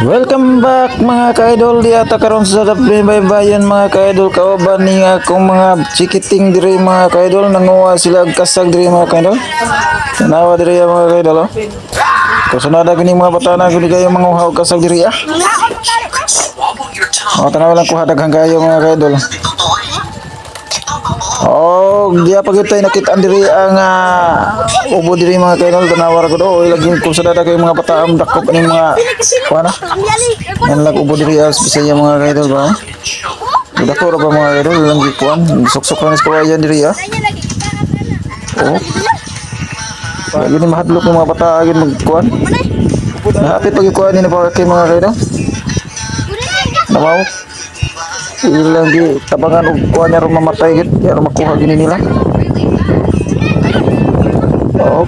Welcome back mga ka-idol di ata karon sa baybayan mga ka-idol kauban ni akong mga chikiting diri mga ka-idol nanguha sila og kasag diri mga ka-idol tanawa diri mga ka-idol oh. Kasunada gini mga bata na gini kayo manguha og kasag diri ah. Oh, tanawa lang kuha daghang kayo mga ka-idol. Oh, dia pag tayo nakita diri ang ah, ubo diri mga kaidol tanawar ko do. Oy lagi kung sa dada kay mga bataam dakop ning mga kuana. Yan lag ubo diri as bisaya mga kaidol ba. Udah ko ra ba mga kaidol lang gikuan. Sok-sok lang is kawayan diri ah. Oh. Lagi ni mahadlok ng mga bata agad magkuan. Nahapit pag ikuan ni pa kay mga kaidol. Namaw. Ilang di tabangan og kuha niya ron mamatay gid, pero makuha gini nila. Oh.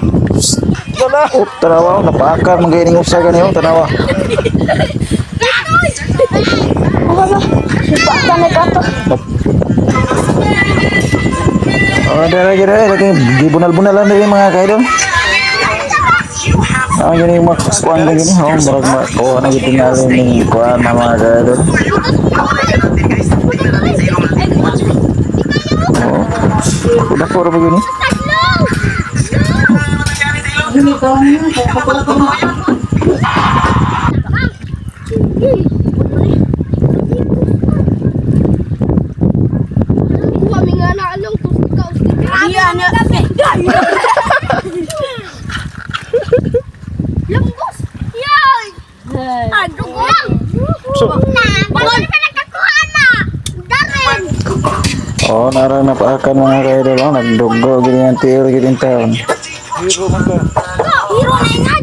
Tara. Oh, tanawa, napakar man ganing usa gani oh, tanawa. Oh, dara dara lagi gibunal-bunalan diri mga kaidol. Ah, gini mo kuan gini, oh, murag ma oh, na gid tingali ni kuan na mga kaidol. Oh. Udah ko ra ba gini? Kami nga na along to ikaw. Iya na. Lambos. Yay. Ano ko? So, Na. Bakit pa nagkakuha na? Darren. Oh, nara na paakan mga kaidol, oh, nagdugo gini ang tiyor gini taon. Hero na nga.